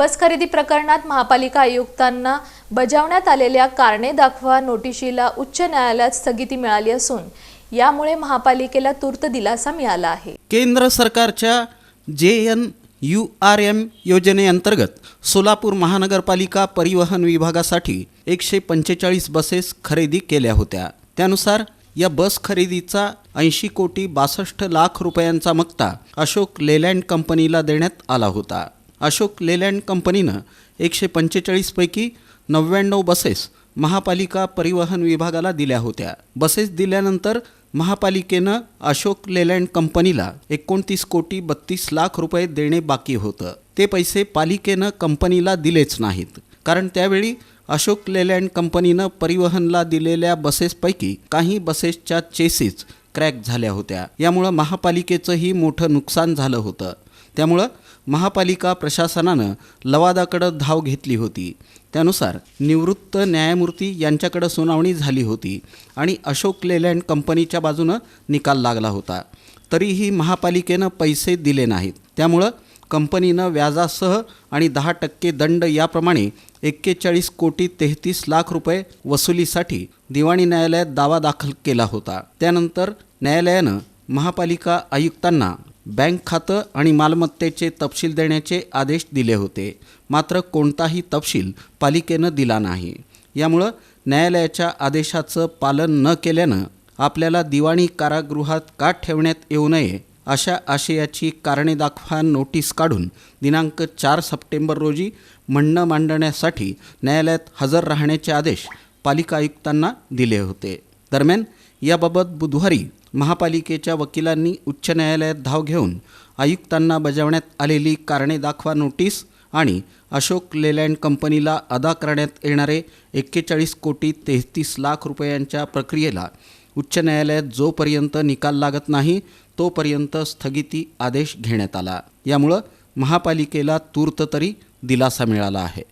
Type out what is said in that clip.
बस खरेदी प्रकरणात महापालिका आयुक्तांना बजावण्यात आलेल्या कारणे दाखवा नोटिशीला उच्च न्यायालयात स्थगिती मिळाली असून यामुळे महापालिकेला तूर्त दिलासा मिळाला आहे. केंद्र सरकारच्या जे एन यू आर एम योजनेअंतर्गत सोलापूर महानगरपालिका परिवहन विभागासाठी एकशे पंचेचाळीस बसेस खरेदी केल्या होत्या. त्यानुसार या बस खरेदीचा ऐंशी कोटी बासष्ट लाख रुपयांचा मक्ता अशोक लेलँड कंपनीला देण्यात आला होता. अशोक लेलँड कंपनीनं एकशे पंचेचाळीसपैकी नव्याण्णव बसेस महापालिका परिवहन विभागाला दिल्या होत्या. बसेस दिल्यानंतर महापालिकेनं अशोक लेलँड कंपनीला एकोणतीस कोटी बत्तीस लाख रुपये देणे बाकी होतं. ते पैसे पालिकेनं कंपनीला दिलेच नाहीत. कारण त्यावेळी अशोक लेलँड कंपनीनं परिवहनला दिलेल्या बसेसपैकी काही बसेसच्या चेसीस क्रॅक झाल्या होत्या. यामुळं महापालिकेचंही मोठं नुकसान झालं होतं. त्यामुळं महापालिका प्रशासनानं लवादाकडं धाव घेतली होती. त्यानुसार निवृत्त न्यायमूर्ती यांच्याकडं सुनावणी झाली होती आणि अशोक लेलँड कंपनीच्या बाजूनं निकाल लागला होता. तरीही महापालिकेनं पैसे दिले नाहीत. त्यामुळं कंपनीनं व्याजासह आणि दहा टक्के दंड याप्रमाणे एक्केचाळीस कोटी तेहतीस लाख रुपये वसुलीसाठी दिवाणी न्यायालयात दावा दाखल केला होता. त्यानंतर न्यायालयानं महापालिका आयुक्तांना बँक खातं आणि मालमत्तेचे तपशील देण्याचे आदेश दिले होते. मात्र कोणताही तपशील पालिकेनं दिला नाही. यामुळं न्यायालयाच्या आदेशाचं पालन न केल्यानं आपल्याला दिवाणी कारागृहात का ठेवण्यात येऊ नये अशा आशयाची कारणे दाखवा नोटीस काढून दिनांक चार सप्टेंबर रोजी म्हणणं मांडण्यासाठी न्यायालयात हजर राहण्याचे आदेश पालिका आयुक्तांना दिले होते. दरम्यान याबाबत बुधवारी महापालिकेच्या वकिलांनी उच्च न्यायालयात धाव घेऊन आयुक्तांना बजावण्यात आलेली कारणे दाखवा नोटीस आणि अशोक लेलँड कंपनीला अदा करण्यात येणारे एक्केचाळीस कोटी तेहतीस लाख रुपयांच्या प्रक्रियेला उच्च न्यायालयात जोपर्यंत निकाल लागत नाही तोपर्यंत स्थगिती आदेश घेण्यात आला. यामुळं महापालिकेला तूर्त तरी दिलासा मिळाला आहे.